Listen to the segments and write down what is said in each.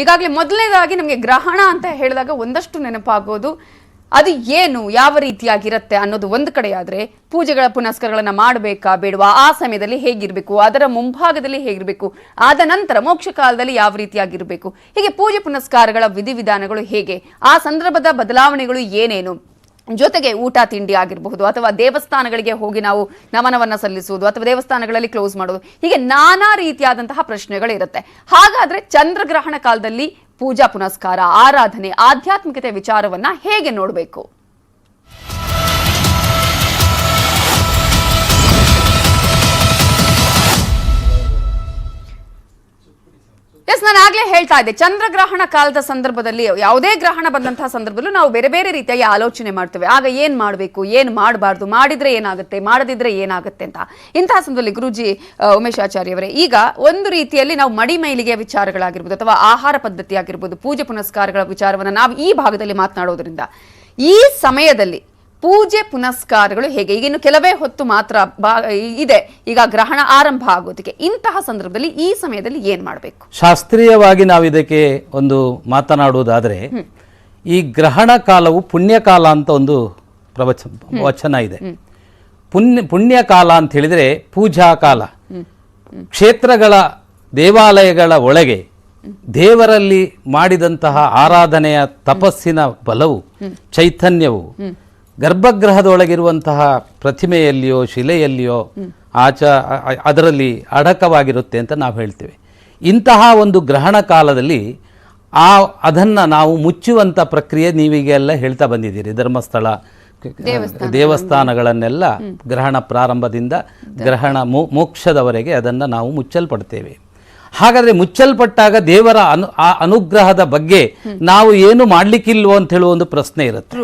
ಈಗಾಗಲೇ ಮೊದಲನೇದಾಗಿ ನಮಗೆ ಗ್ರಹಣ ಅಂತ ಹೇಳಿದಾಗ ಒಂದಷ್ಟು ನೆನಪಾಗೋದು. ಅದು ಏನು, ಯಾವ ರೀತಿಯಾಗಿರುತ್ತೆ ಅನ್ನೋದು ಒಂದು ಕಡೆಯಾದರೆ ಪೂಜೆಗಳ ಪುನಸ್ಕಾರಗಳನ್ನು ಮಾಡಬೇಕಾ ಬೇಡವಾ? ಆ ಸಮಯದಲ್ಲಿ ಹೇಗಿರಬೇಕು? ಅದರ ಮುಂಭಾಗದಲ್ಲಿ ಹೇಗಿರಬೇಕು? ಆದ ನಂತರ ಮೋಕ್ಷ ಕಾಲದಲ್ಲಿ ಯಾವ ರೀತಿಯಾಗಿರಬೇಕು? ಹೀಗೆ ಪೂಜೆ ಪುನಸ್ಕಾರಗಳ ವಿಧಿವಿಧಾನಗಳು ಹೇಗೆ? ಆ ಸಂದರ್ಭದ ಬದಲಾವಣೆಗಳು ಏನೇನು? ಜೊತೆಗೆ ಊಟ ತಿಂಡಿ ಆಗಿರಬಹುದು ಅಥವಾ ದೇವಸ್ಥಾನಗಳಿಗೆ ಹೋಗಿ ನಾವು ನಮನವನ್ನು ಸಲ್ಲಿಸುವುದು ಅಥವಾ ದೇವಸ್ಥಾನಗಳಲ್ಲಿ ಕ್ಲೋಸ್ ಮಾಡೋದು ಹೀಗೆ ನಾನಾ ರೀತಿಯಾದಂತಹ ಪ್ರಶ್ನೆಗಳಿರುತ್ತೆ ಹಾಗಾದರೆ ಚಂದ್ರಗ್ರಹಣ ಕಾಲದಲ್ಲಿ ಪೂಜಾ ಪುನಸ್ಕಾರ, ಆರಾಧನೆ, ಆಧ್ಯಾತ್ಮಿಕತೆ ವಿಚಾರವನ್ನ ಹೇಗೆ ನೋಡಬೇಕು? ಎಸ್ ನಾನು ಆಗ್ಲೇ ಹೇಳ್ತಾ ಇದ್ದೆ. ಚಂದ್ರಗ್ರಹಣ ಕಾಲದ ಸಂದರ್ಭದಲ್ಲಿ ಯಾವುದೇ ಗ್ರಹಣ ಬಂದಂತಹ ಸಂದರ್ಭದಲ್ಲೂ ನಾವು ಬೇರೆ ಬೇರೆ ರೀತಿಯಾಗಿ ಆಲೋಚನೆ ಮಾಡ್ತೇವೆ. ಆಗ ಏನ್ ಮಾಡಬೇಕು, ಏನ್ ಮಾಡಬಾರ್ದು, ಮಾಡಿದ್ರೆ ಏನಾಗುತ್ತೆ, ಮಾಡದಿದ್ರೆ ಏನಾಗುತ್ತೆ ಅಂತ. ಇಂತಹ ಸಂದರ್ಭದಲ್ಲಿ ಗುರುಜಿ ಉಮೇಶ್ ಆಚಾರ್ಯ ಅವರೇ ಈಗ ಒಂದು ರೀತಿಯಲ್ಲಿ ನಾವು ಮಡಿ ಮೈಲಿಗೆ ವಿಚಾರಗಳಾಗಿರ್ಬೋದು ಅಥವಾ ಆಹಾರ ಪದ್ಧತಿ ಆಗಿರ್ಬೋದು ಪೂಜೆ ಪುನಸ್ಕಾರಗಳ ವಿಚಾರವನ್ನ ನಾವು ಈ ಭಾಗದಲ್ಲಿ ಮಾತನಾಡೋದ್ರಿಂದ ಈ ಸಮಯದಲ್ಲಿ ಪೂಜೆ ಪುನಸ್ಕಾರಗಳು ಹೇಗೆ? ಈಗ ಇನ್ನು ಕೆಲವೇ ಹೊತ್ತು ಮಾತ್ರ ಬಾ- ಇದೆ. ಈಗ ಗ್ರಹಣ ಆರಂಭ ಆಗೋದಕ್ಕೆ ಇಂತಹ ಸಂದರ್ಭದಲ್ಲಿ ಈ ಸಮಯದಲ್ಲಿ ಏನ್ ಮಾಡಬೇಕು? ಶಾಸ್ತ್ರೀಯವಾಗಿ ನಾವು ಇದಕ್ಕೆ ಒಂದು ಮಾತನಾಡುವುದಾದರೆ ಈ ಗ್ರಹಣ ಕಾಲವು ಪುಣ್ಯಕಾಲ ಅಂತ ಒಂದು ಪ್ರವಚ ವಚನ ಇದೆ. ಪುಣ್ಯ ಪುಣ್ಯಕಾಲ ಅಂತ ಹೇಳಿದರೆ ಪೂಜಾ ಕಾಲ. ಕ್ಷೇತ್ರಗಳ ದೇವಾಲಯಗಳ ಒಳಗೆ ದೇವರಲ್ಲಿ ಮಾಡಿದಂತಹ ಆರಾಧನೆಯ ತಪಸ್ಸಿನ ಬಲವು ಚೈತನ್ಯವು ಗರ್ಭಗೃಹದೊಳಗಿರುವಂತಹ ಪ್ರತಿಮೆಯಲ್ಲಿಯೋ ಶಿಲೆಯಲ್ಲಿಯೋ ಆಚ ಅದರಲ್ಲಿ ಅಡಕವಾಗಿರುತ್ತೆ ಅಂತ ನಾವು ಹೇಳ್ತೇವೆ. ಇಂತಹ ಒಂದು ಗ್ರಹಣ ಕಾಲದಲ್ಲಿ ಆ ಅದನ್ನು ನಾವು ಮುಚ್ಚುವಂಥ ಪ್ರಕ್ರಿಯೆ ನೀವೀಗೆಲ್ಲ ಹೇಳ್ತಾ ಬಂದಿದ್ದೀರಿ. ಧರ್ಮಸ್ಥಳ ದೇವಸ್ಥಾನಗಳನ್ನೆಲ್ಲ ಗ್ರಹಣ ಪ್ರಾರಂಭದಿಂದ ಗ್ರಹಣ ಮೋ- ಮೋಕ್ಷದವರೆಗೆ ಅದನ್ನು ನಾವು ಮುಚ್ಚಲ್ಪಡ್ತೇವೆ. ಹಾಗಾದರೆ ಮುಚ್ಚಲ್ಪಟ್ಟಾಗ ದೇವರ ಅನು ಆ ಅನುಗ್ರಹದ ಬಗ್ಗೆ ನಾವು ಏನು ಮಾಡಲಿಕ್ಕಿಲ್ವೋ ಅಂತ ಹೇಳುವ ಒಂದು ಪ್ರಶ್ನೆ ಇರುತ್ತೆ.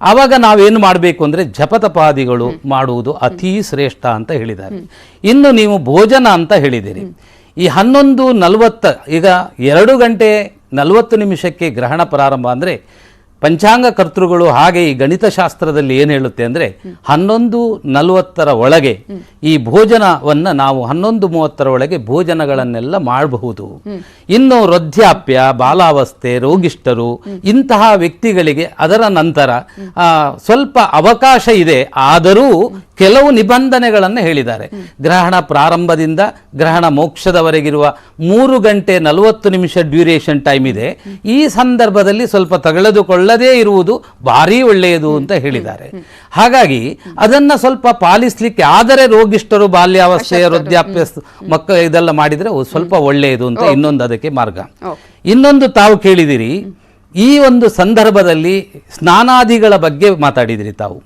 ಆವಾಗ ನಾವೇನು ಮಾಡಬೇಕು ಅಂದರೆ ಜಪತಪಾದಿಗಳು ಮಾಡುವುದು ಅತೀ ಶ್ರೇಷ್ಠ ಅಂತ ಹೇಳಿದ್ದಾರೆ. ಇನ್ನು ನೀವು ಭೋಜನ ಅಂತ ಹೇಳಿದ್ದೀರಿ ಈ ಹನ್ನೊಂದು ನಲವತ್ತ, ಈಗ ಎರಡು ಗಂಟೆ ನಲವತ್ತು ನಿಮಿಷಕ್ಕೆ ಗ್ರಹಣ ಪ್ರಾರಂಭ ಅಂದರೆ ಪಂಚಾಂಗ ಕರ್ತೃಗಳು ಹಾಗೆ ಈ ಗಣಿತಶಾಸ್ತ್ರದಲ್ಲಿ ಏನು ಹೇಳುತ್ತೆ ಅಂದರೆ ಹನ್ನೊಂದು ನಲವತ್ತರ ಒಳಗೆ ಈ ಭೋಜನವನ್ನು ನಾವು ಹನ್ನೊಂದು ಮೂವತ್ತರ ಒಳಗೆ ಭೋಜನಗಳನ್ನೆಲ್ಲ ಮಾಡಬಹುದು. ಇನ್ನು ವೃದ್ಧಾಪ್ಯ, ಬಾಲಾವಸ್ಥೆ, ರೋಗಿಷ್ಠರು ಇಂತಹ ವ್ಯಕ್ತಿಗಳಿಗೆ ಅದರ ನಂತರ ಸ್ವಲ್ಪ ಅವಕಾಶ ಇದೆ. ಆದರೂ ಕೆಲವು ನಿಬಂಧನೆಗಳನ್ನು ಹೇಳಿದ್ದಾರೆ. ಗ್ರಹಣ ಪ್ರಾರಂಭದಿಂದ ಗ್ರಹಣ ಮೋಕ್ಷದವರೆಗಿರುವ ಮೂರು ಗಂಟೆ ನಲವತ್ತು ನಿಮಿಷ ಡ್ಯೂರೇಷನ್ ಟೈಮ್ ಇದೆ. ಈ ಸಂದರ್ಭದಲ್ಲಿ ಸ್ವಲ್ಪ ತಗಳೆದುಕೊಳ್ಳದೇ ಇರುವುದು ಭಾರಿ ಒಳ್ಳೆಯದು ಅಂತ ಹೇಳಿದ್ದಾರೆ. ಹಾಗಾಗಿ ಅದನ್ನ ಸ್ವಲ್ಪ ಪಾಲಿಸಲಿಕ್ಕೆ ಆದರೆ ರೋಗಿಷ್ಠರು ಬಾಲ್ಯಾವಸ್ಥೆಯ ವೃದ್ಧಾಪ್ಯ ಮಕ್ಕ ಇದೆಲ್ಲ ಮಾಡಿದ್ರೆ ಸ್ವಲ್ಪ ಒಳ್ಳೆಯದು ಅಂತ ಇನ್ನೊಂದು ಅದಕ್ಕೆ ಮಾರ್ಗ. ಇನ್ನೊಂದು ತಾವು ಕೇಳಿದಿರಿ ಈ ಒಂದು ಸಂದರ್ಭದಲ್ಲಿ ಸ್ನಾನಾದಿಗಳ ಬಗ್ಗೆ ಮಾತಾಡಿದಿರಿ ತಾವು.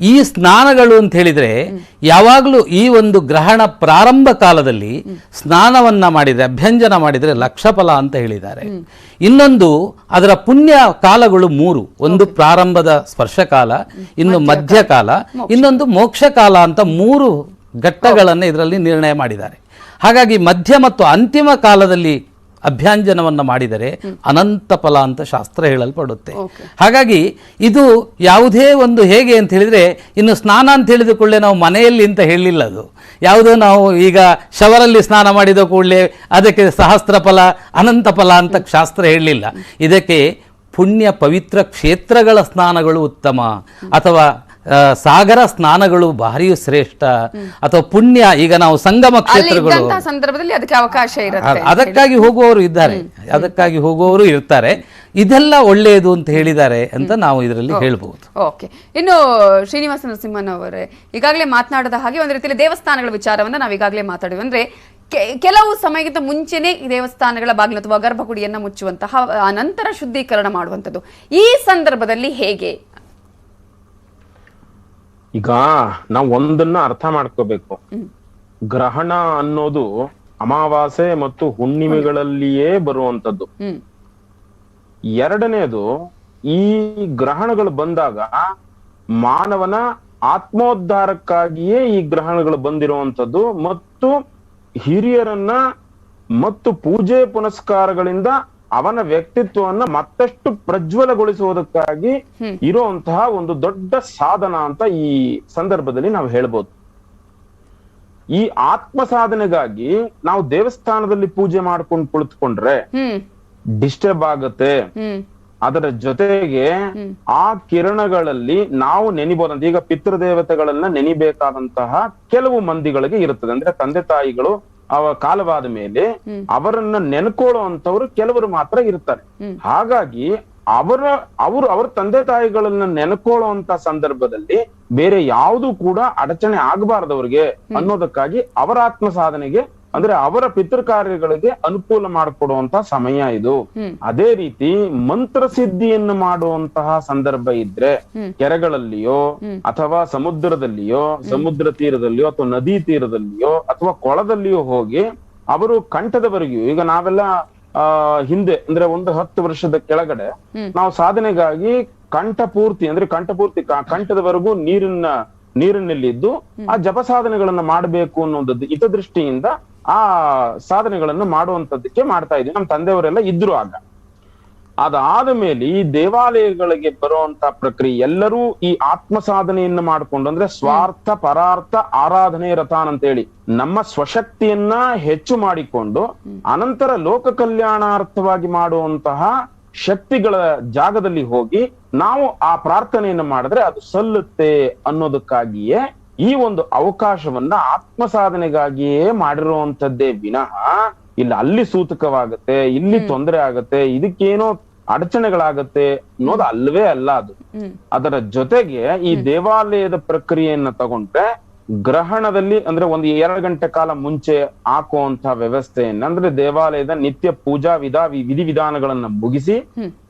ಈ ಸ್ನಾನಗಳು ಅಂತ ಹೇಳಿದ್ರೆ ಯಾವಾಗಲೂ ಈ ಒಂದು ಗ್ರಹಣ ಪ್ರಾರಂಭ ಕಾಲದಲ್ಲಿ ಸ್ನಾನವನ್ನ ಮಾಡಿದರೆ ಅಭ್ಯಂಜನ ಮಾಡಿದರೆ ಲಕ್ಷಫಲ ಅಂತ ಹೇಳಿದ್ದಾರೆ. ಇನ್ನೊಂದು ಅದರ ಪುಣ್ಯ ಕಾಲಗಳು ಮೂರು. ಒಂದು ಪ್ರಾರಂಭದ ಸ್ಪರ್ಶಕಾಲ ಇನ್ನು ಮಧ್ಯಕಾಲ. ಇನ್ನೊಂದು ಮೋಕ್ಷಕಾಲ ಅಂತ ಮೂರು ಘಟ್ಟಗಳನ್ನು ಇದರಲ್ಲಿ ನಿರ್ಣಯ ಮಾಡಿದ್ದಾರೆ. ಹಾಗಾಗಿ ಮಧ್ಯ ಮತ್ತು ಅಂತಿಮ ಕಾಲದಲ್ಲಿ ಅಭ್ಯಂಜನವನ್ನು ಮಾಡಿದರೆ ಅನಂತ ಫಲ ಅಂತ ಶಾಸ್ತ್ರ ಹೇಳಲ್ಪಡುತ್ತೆ. ಹಾಗಾಗಿ ಇದು ಯಾವುದೇ ಒಂದು ಹೇಗೆ ಅಂತ ಹೇಳಿದರೆ ಇನ್ನು ಸ್ನಾನ ಅಂತ ಹೇಳಿದ ಕೂಡಲೇ ನಾವು ಮನೆಯಲ್ಲಿ ಅಂತ ಹೇಳಿಲ್ಲ ಅದು. ಯಾವುದೋ ನಾವು ಈಗ ಶವರಲ್ಲಿ ಸ್ನಾನ ಮಾಡಿದ ಕೂಡಲೇ ಅದಕ್ಕೆ ಸಹಸ್ರ ಫಲ ಅನಂತ ಫಲ ಅಂತ ಶಾಸ್ತ್ರ ಹೇಳಲಿಲ್ಲ. ಇದಕ್ಕೆ ಪುಣ್ಯ ಪವಿತ್ರ ಕ್ಷೇತ್ರಗಳ ಸ್ನಾನಗಳು ಉತ್ತಮ. ಅಥವಾ ಸಾಗರ ಸ್ನಾನಗಳು ಭಾರಿ ಶ್ರೇಷ್ಠ. ಅಥವಾ ಪುಣ್ಯ ಈಗ ನಾವು ಸಂಗಮ ಕ್ಷೇತ್ರಗಳು. ಸಂದರ್ಭದಲ್ಲಿ ಅದಕ್ಕೆ ಅವಕಾಶ ಇರುತ್ತೆ ಅದಕ್ಕಾಗಿ ಹೋಗುವವರು ಇದ್ದಾರೆ. ಅದಕ್ಕಾಗಿ ಹೋಗುವವರು ಇರ್ತಾರೆ. ಇದೆಲ್ಲ ಒಳ್ಳೆಯದು ಅಂತ ಹೇಳಿದ್ದಾರೆ ಅಂತ ನಾವು ಇದರಲ್ಲಿ ಹೇಳಬಹುದು ಓಕೆ. ಇನ್ನು ಶ್ರೀನಿವಾಸ ನರಸಿಂಹನ್ ಅವರೇ ಈಗಾಗಲೇ ಮಾತನಾಡದ ಹಾಗೆ ಒಂದು ರೀತಿಯಲ್ಲಿ ದೇವಸ್ಥಾನಗಳ ವಿಚಾರವನ್ನ ನಾವು ಈಗಾಗಲೇ ಮಾತಾಡಿದ್ವಿ. ಅಂದ್ರೆ ಕೆಲವು ಸಮಯಕ್ಕಿಂತ ಮುಂಚೆನೆ ಈ ದೇವಸ್ಥಾನಗಳ ಬಾಗಿಲು ಅಥವಾ ಗರ್ಭಗುಡಿಯನ್ನ ಮುಚ್ಚುವಂತಹ ಆ ನಂತರ ಶುದ್ಧೀಕರಣ ಮಾಡುವಂಥದ್ದು. ಈ ಸಂದರ್ಭದಲ್ಲಿ ಹೇಗೆ? ಈಗ ನಾವು ಒಂದನ್ನ ಅರ್ಥ ಮಾಡ್ಕೋಬೇಕು. ಗ್ರಹಣ ಅನ್ನೋದು ಅಮಾವಾಸ್ಯೆ ಮತ್ತು ಹುಣ್ಣಿಮೆಗಳಲ್ಲಿಯೇ ಬರುವಂತದ್ದು ಎರಡನೇದು ಈ ಗ್ರಹಣಗಳು ಬಂದಾಗ ಮಾನವನ ಆತ್ಮೋದ್ಧಾರಕ್ಕಾಗಿಯೇ ಈ ಗ್ರಹಣಗಳು ಬಂದಿರುವಂತದ್ದು ಮತ್ತು ಹಿರಿಯರನ್ನ ಮತ್ತು ಪೂಜೆ ಪುನಸ್ಕಾರಗಳಿಂದ ಅವನ ವ್ಯಕ್ತಿತ್ವವನ್ನ ಮತ್ತಷ್ಟು ಪ್ರಜ್ವಲಗೊಳಿಸುವುದಕ್ಕಾಗಿ ಇರುವಂತಹ ಒಂದು ದೊಡ್ಡ ಸಾಧನ ಅಂತ ಈ ಸಂದರ್ಭದಲ್ಲಿ ನಾವು ಹೇಳ್ಬೋದು. ಈ ಆತ್ಮ ಸಾಧನೆಗಾಗಿ ನಾವು ದೇವಸ್ಥಾನದಲ್ಲಿ ಪೂಜೆ ಮಾಡ್ಕೊಂಡು ಕುಳಿತುಕೊಂಡ್ರೆ ಡಿಸ್ಟರ್ಬ್ ಆಗುತ್ತೆ. ಅದರ ಜೊತೆಗೆ ಆ ಕಿರಣಗಳಲ್ಲಿ ನಾವು ನೆನಿಬೋದಂತ ಈಗ ಪಿತೃದೇವತೆಗಳನ್ನ ನೆನಿಬೇಕಾದಂತಹ ಕೆಲವು ಮಂದಿಗಳಿಗೆ ಇರುತ್ತದೆ. ಅಂದ್ರೆ ತಂದೆ ತಾಯಿಗಳು ಅವ ಕಾಲವಾದ ಮೇಲೆ ಅವರನ್ನ ನೆನ್ಕೊಳ್ಳುವಂತವ್ರು ಕೆಲವರು ಮಾತ್ರ ಇರ್ತಾರೆ. ಹಾಗಾಗಿ ಅವರ ಅವರು ಅವ್ರ ತಂದೆ ತಾಯಿಗಳನ್ನ ನೆನ್ಕೊಳ್ಳುವಂತ ಸಂದರ್ಭದಲ್ಲಿ ಬೇರೆ ಯಾವುದು ಕೂಡ ಅಡಚಣೆ ಆಗಬಾರದವ್ರಿಗೆ ಅನ್ನೋದಕ್ಕಾಗಿ ಅವರ ಆತ್ಮ ಸಾಧನೆಗೆ ಅಂದ್ರೆ ಅವರ ಪಿತೃ ಕಾರ್ಯಗಳಿಗೆ ಅನುಕೂಲ ಮಾಡಿಕೊಡುವಂತ ಸಮಯ ಇದು. ಅದೇ ರೀತಿ ಮಂತ್ರ ಸಿದ್ಧಿಯನ್ನು ಮಾಡುವಂತಹ ಸಂದರ್ಭ ಇದ್ರೆ ಕೆರೆಗಳಲ್ಲಿಯೋ ಅಥವಾ ಸಮುದ್ರದಲ್ಲಿಯೋ ಸಮುದ್ರ ತೀರದಲ್ಲಿಯೋ ಅಥವಾ ನದಿ ತೀರದಲ್ಲಿಯೋ ಅಥವಾ ಕೊಳದಲ್ಲಿಯೋ ಹೋಗಿ ಅವರು ಕಂಠದವರೆಗೂ ಈಗ ನಾವೆಲ್ಲ ಆ ಹಿಂದೆ ಅಂದ್ರೆ ಒಂದು ಹತ್ತು ವರ್ಷದ ಕೆಳಗಡೆ ನಾವು ಸಾಧನೆಗಾಗಿ ಕಂಠ ಪೂರ್ತಿ ಅಂದ್ರೆ ಕಂಠ ಪೂರ್ತಿ ಕಂಠದವರೆಗೂ ಕಂಠದವರೆಗೂ ನೀರನ್ನ ನೀರಿನಲ್ಲಿದ್ದು ಆ ಜಪ ಸಾಧನೆಗಳನ್ನ ಮಾಡಬೇಕು ಅನ್ನೋದದ್ದು ಹಿತದೃಷ್ಟಿಯಿಂದ ಆ ಸಾಧನೆಗಳನ್ನು ಮಾಡುವಂತದ್ದಕ್ಕೆ ಮಾಡ್ತಾ ಇದ್ವಿ ನಮ್ಮ ತಂದೆಯವರೆಲ್ಲ ಇದ್ರು ಆಗ. ಅದಾದ ಮೇಲೆ ಈ ದೇವಾಲಯಗಳಿಗೆ ಬರುವಂತ ಪ್ರಕ್ರಿಯೆ ಎಲ್ಲರೂ ಈ ಆತ್ಮ ಸಾಧನೆಯನ್ನ ಮಾಡಿಕೊಂಡು ಅಂದ್ರೆ ಸ್ವಾರ್ಥ, ಪರಾರ್ಥ, ಆರಾಧನೆ, ರಥಾನ್ ಅಂತೇಳಿ ನಮ್ಮ ಸ್ವಶಕ್ತಿಯನ್ನ ಹೆಚ್ಚು ಮಾಡಿಕೊಂಡು ಅನಂತರ ಲೋಕ ಕಲ್ಯಾಣಾರ್ಥವಾಗಿ ಮಾಡುವಂತಹ ಶಕ್ತಿಗಳ ಜಾಗದಲ್ಲಿ ಹೋಗಿ ನಾವು ಆ ಪ್ರಾರ್ಥನೆಯನ್ನು ಮಾಡಿದ್ರೆ ಅದು ಸಲ್ಲುತ್ತೆ ಅನ್ನೋದಕ್ಕಾಗಿಯೇ ಈ ಒಂದು ಅವಕಾಶವನ್ನ ಆತ್ಮ ಸಾಧನೆಗಾಗಿಯೇ ಮಾಡಿರುವಂತದ್ದೇ ವಿನಃ ಇಲ್ಲಿ ಅಲ್ಲಿ ಸೂತಕವಾಗತ್ತೆ ಇಲ್ಲಿ ತೊಂದರೆ ಆಗತ್ತೆ ಇದಕ್ಕೇನೋ ಅಡಚಣೆಗಳಾಗತ್ತೆ ಅನ್ನೋದು ಅಲ್ವೇ ಅಲ್ಲ ಅದು. ಅದರ ಜೊತೆಗೆ ಈ ದೇವಾಲಯದ ಪ್ರಕ್ರಿಯೆಯನ್ನ ತಗೊಂಡ್ರೆ ಗ್ರಹಣದಲ್ಲಿ ಅಂದ್ರೆ ಒಂದು ಎರಡು ಗಂಟೆ ಕಾಲ ಮುಂಚೆ ಹಾಕುವಂತ ವ್ಯವಸ್ಥೆಯನ್ನ ಅಂದ್ರೆ ದೇವಾಲಯದ ನಿತ್ಯ ಪೂಜಾ ವಿಧಾ ವಿಧಿ ವಿಧಾನಗಳನ್ನ ಮುಗಿಸಿ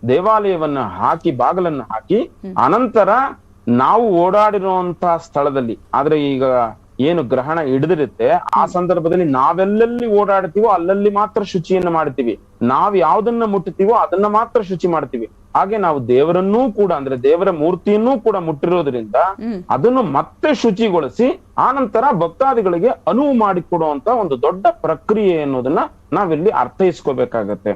ದೇವಾಲಯವನ್ನ ಹಾಕಿ ಬಾಗಿಲನ್ನ ಹಾಕಿ ಅನಂತರ ನಾವು ಓಡಾಡಿರುವಂತ ಸ್ಥಳದಲ್ಲಿ ಆದ್ರೆ ಈಗ ಏನು ಗ್ರಹಣ ಹಿಡಿದಿರುತ್ತೆ ಆ ಸಂದರ್ಭದಲ್ಲಿ ನಾವೆಲ್ಲೆಲ್ಲಿ ಓಡಾಡ್ತೀವೋ ಅಲ್ಲಲ್ಲಿ ಮಾತ್ರ ಶುಚಿಯನ್ನ ಮಾಡ್ತೀವಿ. ನಾವ್ ಯಾವ್ದನ್ನ ಮುಟ್ಟುತ್ತೀವೋ ಅದನ್ನ ಮಾತ್ರ ಶುಚಿ ಮಾಡ್ತೀವಿ. ಹಾಗೆ ನಾವು ದೇವರನ್ನೂ ಕೂಡ ಅಂದ್ರೆ ದೇವರ ಮೂರ್ತಿಯನ್ನೂ ಕೂಡ ಮುಟ್ಟಿರೋದ್ರಿಂದ ಅದನ್ನು ಮತ್ತೆ ಶುಚಿಗೊಳಿಸಿ ಆನಂತರ ನಂತರ ಭಕ್ತಾದಿಗಳಿಗೆ ಅನುವು ಮಾಡಿಕೊಡುವಂತ ಒಂದು ದೊಡ್ಡ ಪ್ರಕ್ರಿಯೆ ಅನ್ನೋದನ್ನ ನಾವಿಲ್ಲಿ ಅರ್ಥೈಸ್ಕೋಬೇಕಾಗತ್ತೆ.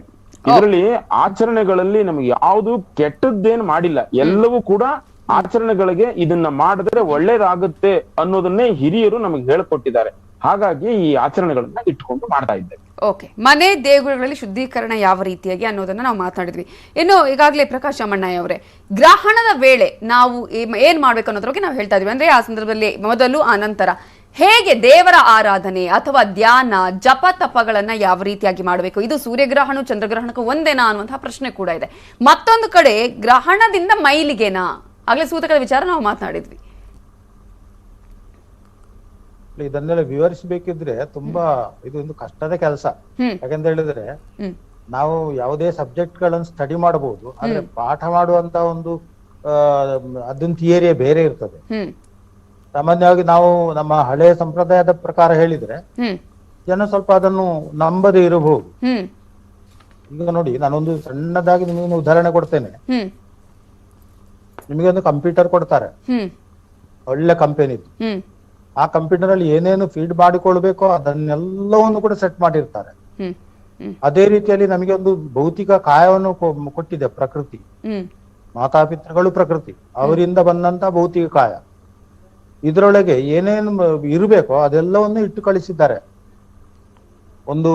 ಇದರಲ್ಲಿ ಆಚರಣೆಗಳಲ್ಲಿ ನಮ್ಗೆ ಯಾವುದು ಕೆಟ್ಟದ್ದೇನು ಮಾಡಿಲ್ಲ. ಎಲ್ಲವೂ ಕೂಡ ಆಚರಣೆಗಳಿಗೆ ಇದನ್ನ ಮಾಡಿದ್ರೆ ಒಳ್ಳೇದಾಗುತ್ತೆ ಅನ್ನೋದನ್ನೇ ಹಿರಿಯರು ನಮಗೆ ಹೇಳ್ಕೊಟ್ಟಿದ್ದಾರೆ. ಹಾಗಾಗಿ ಈ ಆಚರಣೆಗಳನ್ನ ಇಟ್ಕೊಂಡು ಮಾಡ್ತಾ ಇದ್ದೇವೆ. ಓಕೆ. ಮನೆ ದೇಗುಲಗಳಲ್ಲಿ ಶುದ್ಧೀಕರಣ ಯಾವ ರೀತಿಯಾಗಿ ಅನ್ನೋದನ್ನ ನಾವು ಮಾತಾಡಿದ್ವಿ ಇನ್ನು ಈಗಾಗಲೇ ಪ್ರಕಾಶ್ ಅಮ್ಮಣ್ಣಯ್ಯ ಅವರೇ, ಗ್ರಹಣದ ವೇಳೆ ನಾವು ಏನ್- ಮಾಡ್ಬೇಕು ಅನ್ನೋದ್ರ ಬಗ್ಗೆ ನಾವು ಹೇಳ್ತಾ ಇದೀವಿ. ಅಂದ್ರೆ ಆ ಸಂದರ್ಭದಲ್ಲಿ ಮೊದಲು ಆ ಹೇಗೆ ದೇವರ ಆರಾಧನೆ ಅಥವಾ ಧ್ಯಾನ, ಜಪ ತಪಗಳನ್ನ ಯಾವ ರೀತಿಯಾಗಿ ಮಾಡಬೇಕು? ಇದು ಸೂರ್ಯಗ್ರಹಣ ಚಂದ್ರಗ್ರಹಣಕ್ಕೂ ಒಂದೇನಾ ಅನ್ನುವಂತಹ ಪ್ರಶ್ನೆ ಕೂಡ ಇದೆ. ಮತ್ತೊಂದು ಕಡೆ ಗ್ರಹಣದಿಂದ ಮೈಲಿಗೆನಾ? ಆಗ್ಲೇ ಸೂತಕದ ವಿಚಾರ ನಾವು ಮಾತನಾಡಿದ್ವಿ. ಇದನ್ನೆಲ್ಲ ವಿವರಿಸಬೇಕಿದ್ರೆ ತುಂಬಾ ಇದು ಒಂದು ಕಷ್ಟದ ಕೆಲಸ. ಯಾಕಂತ ಹೇಳಿದ್ರೆ ನಾವು ಯಾವುದೇ ಸಬ್ಜೆಕ್ಟ್ಗಳನ್ನು ಸ್ಟಡಿ ಮಾಡಬಹುದು ಆದ್ರೆ ಪಾಠ ಮಾಡುವಂತ ಒಂದು ಅದೊಂದು ಥಿಯರಿ ಬೇರೆ ಇರ್ತದೆ. ಸಾಮಾನ್ಯವಾಗಿ ನಾವು ನಮ್ಮ ಹಳೆಯ ಸಂಪ್ರದಾಯದ ಪ್ರಕಾರ ಹೇಳಿದ್ರೆ ಜನ ಸ್ವಲ್ಪ ಅದನ್ನು ನಂಬದೇ ಇರಬಹುದು. ಈಗ ನೋಡಿ ನಾನೊಂದು ಸಣ್ಣದಾಗಿ ನಿಮಗೆ ಉದಾಹರಣೆ ಕೊಡ್ತೇನೆ. ನಿಮಗೆ ಒಂದು ಕಂಪ್ಯೂಟರ್ ಕೊಡ್ತಾರೆ. ಒಳ್ಳೆ ಕಂಪೆನಿ ಆ ಕಂಪ್ಯೂಟರ್ ಅಲ್ಲಿ ಏನೇನು ಫೀಡ್ ಮಾಡಿಕೊಳ್ಬೇಕು ಅದನ್ನೆಲ್ಲವನ್ನು ಕೂಡ ಸೆಟ್ ಮಾಡಿರ್ತಾರೆ. ಅದೇ ರೀತಿಯಲ್ಲಿ ನಮಗೆ ಒಂದು ಭೌತಿಕ ಕಾಯವನ್ನು ಕೊಟ್ಟಿದೆ ಪ್ರಕೃತಿ. ಮಾತಾಪಿತೃಗಳು ಪ್ರಕೃತಿ. ಅವರಿಂದ ಬಂದಂತ ಭೌತಿಕ ಕಾಯ. ಇದರೊಳಗೆ ಏನೇನು ಇರಬೇಕು ಅದೆಲ್ಲವನ್ನು ಇಟ್ಟು ಕಳಿಸಿದ್ದಾರೆ. ಒಂದು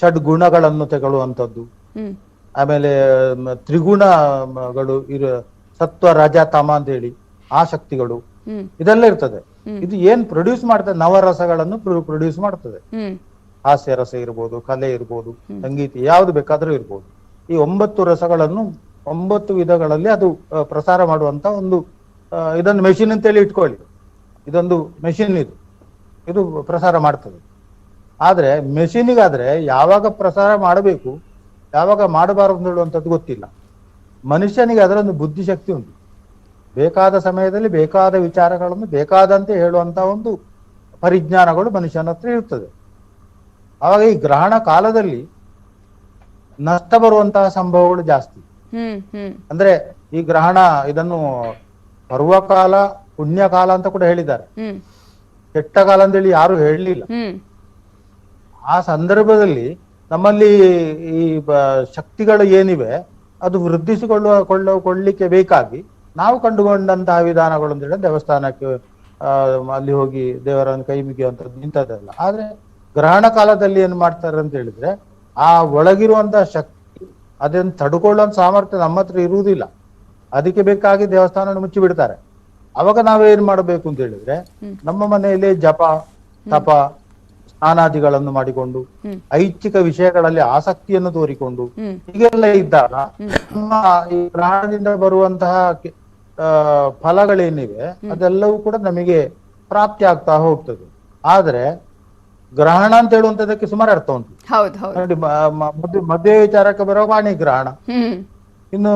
ಷಡ್ ಗುಣಗಳನ್ನು ತಗೊಳ್ಳುವಂಥದ್ದು ಆಮೇಲೆ ತ್ರಿಗುಣಗಳು ಇರ ಸತ್ವ ರಜ ತಮ ಅಂತ ಹೇಳಿ ಆ ಶಕ್ತಿಗಳು ಇದೆಲ್ಲ ಇರ್ತದೆ. ಇದು ಏನ್ ಪ್ರೊಡ್ಯೂಸ್ ಮಾಡ್ತದೆ? ನವರಸಗಳನ್ನು ಪ್ರೊಡ್ಯೂಸ್ ಮಾಡ್ತದೆ. ಹಾಸ್ಯ ರಸ ಇರ್ಬೋದು ಕಲೆ ಇರ್ಬೋದು ಸಂಗೀತ ಯಾವ್ದು ಬೇಕಾದ್ರೂ ಇರ್ಬೋದು. ಈ ಒಂಬತ್ತು ರಸಗಳನ್ನು ಒಂಬತ್ತು ವಿಧಗಳಲ್ಲಿ ಅದು ಪ್ರಸಾರ ಮಾಡುವಂತ ಒಂದು ಇದೊಂದು ಮೆಷಿನ್ ಅಂತ ಹೇಳಿ ಇಟ್ಕೊಳ್ಳಿ. ಇದೊಂದು ಮೆಷಿನ್ ಇದು. ಇದು ಪ್ರಸಾರ ಮಾಡ್ತದೆ. ಆದ್ರೆ ಮೆಷಿನ್ಗಾದ್ರೆ ಯಾವಾಗ ಪ್ರಸಾರ ಮಾಡಬೇಕು? ಯಾವಾಗ ಮಾಡಬಾರದು ಅಂತ ಹೇಳುವಂಥದ್ದು ಗೊತ್ತಿಲ್ಲ. ಮನುಷ್ಯನಿಗೆ ಅದರೊಂದು ಬುದ್ಧಿಶಕ್ತಿ ಉಂಟು. ಬೇಕಾದ ಸಮಯದಲ್ಲಿ ಬೇಕಾದ ವಿಚಾರಗಳನ್ನು ಬೇಕಾದಂತೆ ಹೇಳುವಂತ ಒಂದು ಪರಿಜ್ಞಾನಗಳು ಮನುಷ್ಯನ ಹತ್ರ ಇರುತ್ತದೆ. ಆವಾಗ ಈ ಗ್ರಹಣ ಕಾಲದಲ್ಲಿ ನಷ್ಟ ಬರುವಂತಹ ಸಂಭವಗಳು ಜಾಸ್ತಿ. ಅಂದ್ರೆ ಈ ಗ್ರಹಣ ಇದನ್ನು ಪರ್ವಕಾಲ ಪುಣ್ಯಕಾಲ ಅಂತ ಕೂಡ ಹೇಳಿದ್ದಾರೆ. ಕೆಟ್ಟ ಕಾಲ ಅಂತೇಳಿ ಯಾರು ಹೇಳಲಿಲ್ಲ. ಆ ಸಂದರ್ಭದಲ್ಲಿ ನಮ್ಮಲ್ಲಿ ಈ ಬ- ಶಕ್ತಿಗಳು ಏನಿವೆ ಅದು ವೃದ್ಧಿಸಿಕೊಳ್ಳುವ ಕೊಳ್ಳ ಕೊಳ್ಳಿಕ್ಕೆ ಬೇಕಾಗಿ ನಾವು ಕಂಡುಕೊಂಡಂತಹ ವಿಧಾನಗಳು ಅಂತ ದೇವಸ್ಥಾನಕ್ಕೆ ಅಲ್ಲಿ ಹೋಗಿ ದೇವರನ್ನು ಕೈ ಮುಗಿಯುವಂಥದ್ದು ಇಂಥದ್ದೆಲ್ಲ. ಆದ್ರೆ ಗ್ರಹಣ ಕಾಲದಲ್ಲಿ ಏನ್ ಮಾಡ್ತಾರೆ ಅಂತ ಹೇಳಿದ್ರೆ ಆ ಒಳಗಿರುವಂತಹ ಶಕ್ತಿ ಅದನ್ನು ತಡ್ಕೊಳ್ಳೋ ಸಾಮರ್ಥ್ಯ ನಮ್ಮ ಹತ್ರ ಇರುವುದಿಲ್ಲ. ಅದಕ್ಕೆ ಬೇಕಾಗಿ ದೇವಸ್ಥಾನ ಮುಚ್ಚಿ ಬಿಡ್ತಾರೆ. ಅವಾಗ ನಾವೇನ್ ಮಾಡಬೇಕು ಅಂತ ಹೇಳಿದ್ರೆ ನಮ್ಮ ಮನೆಯಲ್ಲಿ ಜಪ ತಪ ಸ್ನಾನಾದಿಗಳನ್ನು ಮಾಡಿಕೊಂಡು ಐಚ್ಛಿಕ ವಿಷಯಗಳಲ್ಲಿ ಆಸಕ್ತಿಯನ್ನು ತೋರಿಕೊಂಡು. ಹೀಗೆಲ್ಲ ಇದ್ದಾಗ ನಮ್ಮ ಈ ಗ್ರಹಣದಿಂದ ಬರುವಂತಹ ಫಲಗಳೇನಿವೆ ಅದೆಲ್ಲವೂ ಕೂಡ ನಮಗೆ ಪ್ರಾಪ್ತಿ ಆಗ್ತಾ ಹೋಗ್ತದೆ. ಆದ್ರೆ ಗ್ರಹಣ ಅಂತ ಹೇಳುವಂತದಕ್ಕೆ ಸುಮಾರು ಅರ್ಥ ಉಂಟು. ನೋಡಿ ಮದುವೆ ವಿಚಾರಕ್ಕೆ ಬರುವ ವಾಣಿ ಗ್ರಹಣ. ಇನ್ನು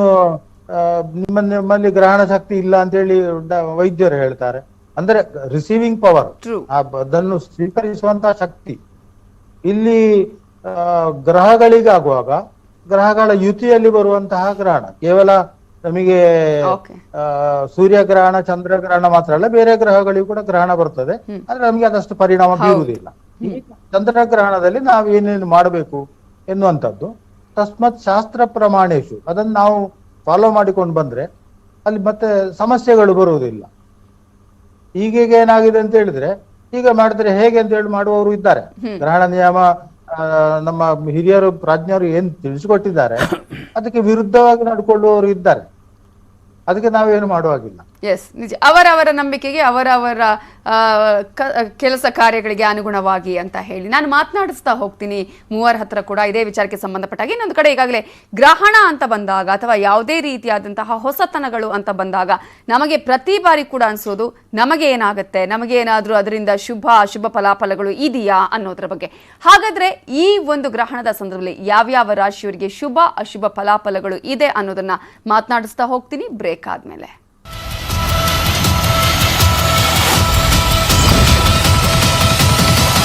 ನಿಮ್ಮ ನಿಮ್ಮಲ್ಲಿ ಗ್ರಹಣ ಶಕ್ತಿ ಇಲ್ಲ ಅಂತ ಹೇಳಿ ವೈದ್ಯರು ಹೇಳ್ತಾರೆ. ಅಂದ್ರೆ ರಿಸೀವಿಂಗ್ ಪವರ್ ಅದನ್ನು ಸ್ವೀಕರಿಸುವಂತಹ ಶಕ್ತಿ. ಇಲ್ಲಿ ಗ್ರಹಗಳಿಗಾಗುವಾಗ ಗ್ರಹಗಳ ಯುತಿಯಲ್ಲಿ ಬರುವಂತಹ ಗ್ರಹಣ. ಕೇವಲ ನಮಗೆ ಸೂರ್ಯಗ್ರಹಣ ಚಂದ್ರಗ್ರಹಣ ಮಾತ್ರ ಅಲ್ಲ ಬೇರೆ ಗ್ರಹಗಳಿಗೂ ಕೂಡ ಗ್ರಹಣ ಬರ್ತದೆ. ಆದ್ರೆ ನಮಗೆ ಅದಷ್ಟು ಪರಿಣಾಮ ಬೀರುವುದಿಲ್ಲ. ಈ ಚಂದ್ರಗ್ರಹಣದಲ್ಲಿ ನಾವು ಏನೇನು ಮಾಡಬೇಕು ಎನ್ನುವಂಥದ್ದು ತಸ್ಮತ್ ಶಾಸ್ತ್ರ ಪ್ರಮಾಣೇಶು. ಅದನ್ನು ನಾವು ಫಾಲೋ ಮಾಡಿಕೊಂಡು ಬಂದ್ರೆ ಅಲ್ಲಿ ಮತ್ತೆ ಸಮಸ್ಯೆಗಳು ಬರುವುದಿಲ್ಲ. ಈಗೀಗ ಏನಾಗಿದೆ ಅಂತ ಹೇಳಿದ್ರೆ ಈಗ ಮಾಡಿದ್ರೆ ಹೇಗೆ ಅಂತ ಹೇಳಿ ಮಾಡುವವರು ಇದ್ದಾರೆ. ಗ್ರಹಣ ನಿಯಮ ಆ, ನಮ್ಮ ಹಿರಿಯರು ಪ್ರಾಜ್ಞರು ಏನ್ ತಿಳಿಸಿಕೊಟ್ಟಿದ್ದಾರೆ ಅದಕ್ಕೆ ವಿರುದ್ಧವಾಗಿ ನಡ್ಕೊಳ್ಳುವವರು ಇದ್ದಾರೆ. ಅದಕ್ಕೆ ನಾವೇನು ಮಾಡುವಾಗಿಲ್ಲ. ಎಸ್ ನಿಜ. ಅವರವರ ನಂಬಿಕೆಗೆ ಅವರವರ ಕೆಲಸ ಕಾರ್ಯಗಳಿಗೆ ಅನುಗುಣವಾಗಿ ಅಂತ ಹೇಳಿ. ನಾನು ಮಾತನಾಡಿಸ್ತಾ ಹೋಗ್ತೀನಿ. ಮೂವರ ಹತ್ರ ಕೂಡ ಇದೇ ವಿಚಾರಕ್ಕೆ ಸಂಬಂಧಪಟ್ಟಾಗಿ. ಇನ್ನೊಂದು ಕಡೆ ಈಗಾಗಲೇ ಗ್ರಹಣ ಅಂತ ಬಂದಾಗ ಅಥವಾ ಯಾವುದೇ ರೀತಿಯಾದಂತಹ ಹೊಸತನಗಳು ಅಂತ ಬಂದಾಗ ನಮಗೆ ಪ್ರತಿ ಬಾರಿ ಕೂಡ ಅನಿಸೋದು, ನಮಗೆ ಏನಾಗುತ್ತೆ? ನಮಗೆ ಏನಾದರೂ ಅದರಿಂದ ಶುಭ, ಅಶುಭ ಫಲಾಫಲಗಳು ಇದೆಯಾ ಅನ್ನೋದ್ರ ಬಗ್ಗೆ. ಹಾಗಾದರೆ ಈ ಒಂದು ಗ್ರಹಣದ ಸಂದರ್ಭದಲ್ಲಿ ಯಾವ್ಯಾವ ರಾಶಿಯವರಿಗೆ ಶುಭ, ಅಶುಭ ಫಲಾಫಲಗಳು ಇದೆ ಅನ್ನೋದನ್ನು ಮಾತನಾಡಿಸ್ತಾ ಹೋಗ್ತೀನಿ. ಬ್ರೇಕ್ ಆದ್ಮೇಲೆ.